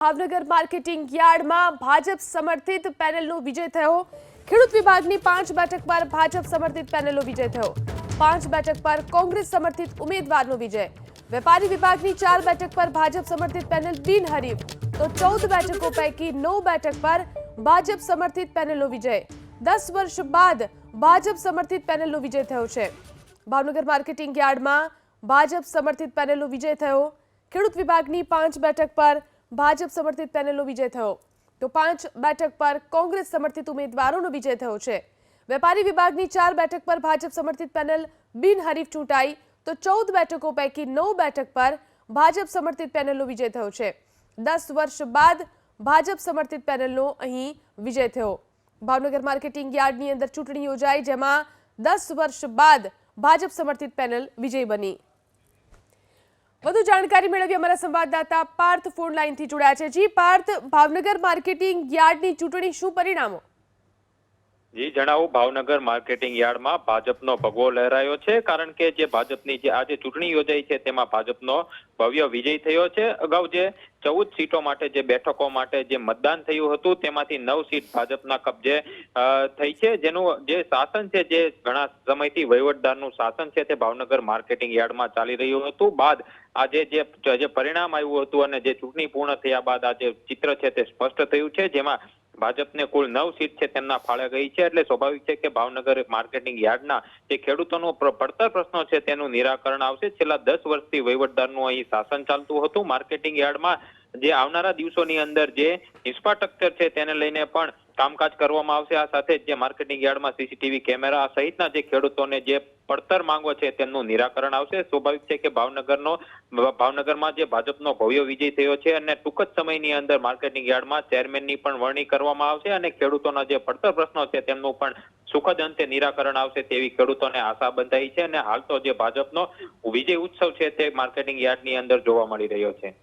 Bhavnagar marketing યાર્ડમાં ભાજપ સમર્થિત પેનલનો વિજય થયો. ખેડૂત વિભાગની પાંચ બેઠક પર ભાજપ સમર્થિત પેનલનો વિજય થયો. પાંચ બેઠક પર કોંગ્રેસ સમર્થિત ઉમેદવારનો વિજય. વેપારી વિભાગની ચાર બેઠક પર ભાજપ સમર્થિત પેનલ બિનહરીફ. તો ચૌદ બેઠકો પૈકી નવ બેઠક પર ભાજપ સમર્થિત પેનલનો વિજય. દસ વર્ષ બાદ ભાજપ સમર્થિત પેનલનો વિજય થયો છે. ભાવનગર માર્કેટિંગ યાર્ડમાં ભાજપ સમર્થિત પેનલનો વિજય થયો. ખેડૂત વિભાગની પાંચ બેઠક પર ભાજપ સમર્થિત પેનલનો વિજય થયો. તો પાંચ બેઠક પર કોંગ્રેસ સમર્થિત ઉમેદવારોનો વિજય થયો છે. વેપારી વિભાગની ચાર બેઠક પર ભાજપ સમર્થિત પેનલ બિનહરીફ ચૂંટાઈ. તો ચૌદ બેઠકો પૈકી નવ બેઠક પર ભાજપ સમર્થિત પેનલનો વિજય થયો છે. દસ વર્ષ બાદ ભાજપ સમર્થિત પેનલનો અહીં વિજય થયો. ભાવનગર માર્કેટિંગ યાર્ડની અંદર ચૂંટણી યોજાઈ, જેમાં દસ વર્ષ બાદ ભાજપ સમર્થિત પેનલ વિજય બની. વધુ જાણકારી મેળવી અમારા સંવાદદાતા પાર્થ ફોન લાઈનથી જોડાયા છે. જી, પાર્થ, ભાવનગર માર્કેટિંગ યાર્ડની ચૂંટણી શું પરિણામો? જી, જણાવું, ભાવનગર માર્કેટિંગ યાર્ડમાં ભાજપનો ભગવો લહેરાયો છે? કારણ કે જે ભાજપની જે આજે ચૂંટણી યોજાઈ છે, તેમાં ભાજપનો ભવ્ય વિજય થયો છે. અગાઉ જે ચૌદ સીટો માટે જે બેઠકો માટે જે મતદાન થયું હતું, તેમાંથી નવ સીટ ભાજપના કબજે થઈ છે. જેનું જે શાસન છે, જે ઘણા સમયથી વહીવટદારનું શાસન છે, તે ભાવનગર માર્કેટિંગ યાર્ડમાં ચાલી રહ્યું હતું. બાદ આજે જે જે પરિણામ આવ્યું હતું અને જે ચૂંટણી પૂર્ણ થયા બાદ આજે ચિત્ર છે, તે સ્પષ્ટ થયું છે. જેમાં ભાજપને કુલ નવ સીટ છે તેમના ફાળે ગઈ છે. એટલે સ્વાભાવિક છે કે ભાવનગર માર્કેટિંગ યાર્ડના જે ખેડૂતોનો પડતર પ્રશ્નો છે તેનું નિરાકરણ આવશે. છેલ્લા દસ વર્ષથી વહીવટદારનું અહીં શાસન ચાલતું હતું. માર્કેટિંગ યાર્ડમાં જે આવનારા દિવસોની અંદર જે ઇન્ફ્રાસ્ટ્રક્ચર છે તેને લઈને પણ કામકાજ કરવામાં આવશે. આ સાથે જે માર્કેટિંગ યાર્ડમાં સીસીટીવી કેમેરા સહિતના જે ખેડૂતોને જે પડતર માંગો છે તેમનું નિરાકરણ આવશે. સ્વાભાવિક છે કે ભાવનગરનો, ભાવનગરમાં જે ભાજપનો ભવ્ય વિજય થયો છે અને ટૂંક જ સમયની અંદર માર્કેટિંગ યાર્ડમાં ચેરમેનની પણ વરણી કરવામાં આવશે અને ખેડૂતોના જે પડતર પ્રશ્નો છે તેમનું પણ સુખદ અંતે નિરાકરણ આવશે તેવી ખેડૂતોને આશા બંધાઈ છે અને હાલ તો જે ભાજપનો વિજય ઉત્સવ છે તે માર્કેટિંગ યાર્ડની અંદર જોવા મળી રહ્યો છે.